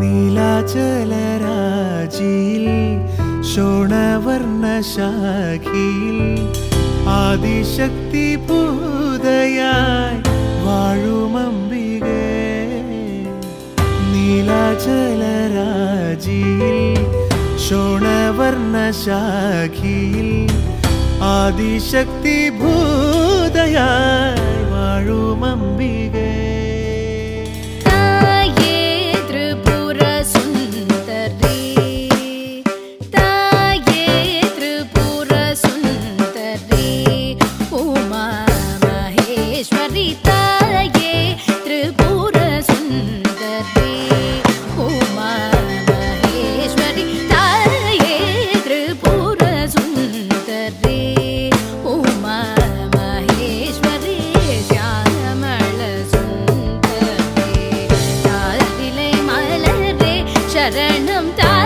നീലാചലരാജിയിൽ ശോണവർണ ശാഖിയിൽ Adishakti ഭൂതയായി വാഴുമമ്പികേ. നീലാചലരാജിയിൽ ശോണവർണ ശാഖിയിൽ Adishakti ഭൂതയായി น้ำตา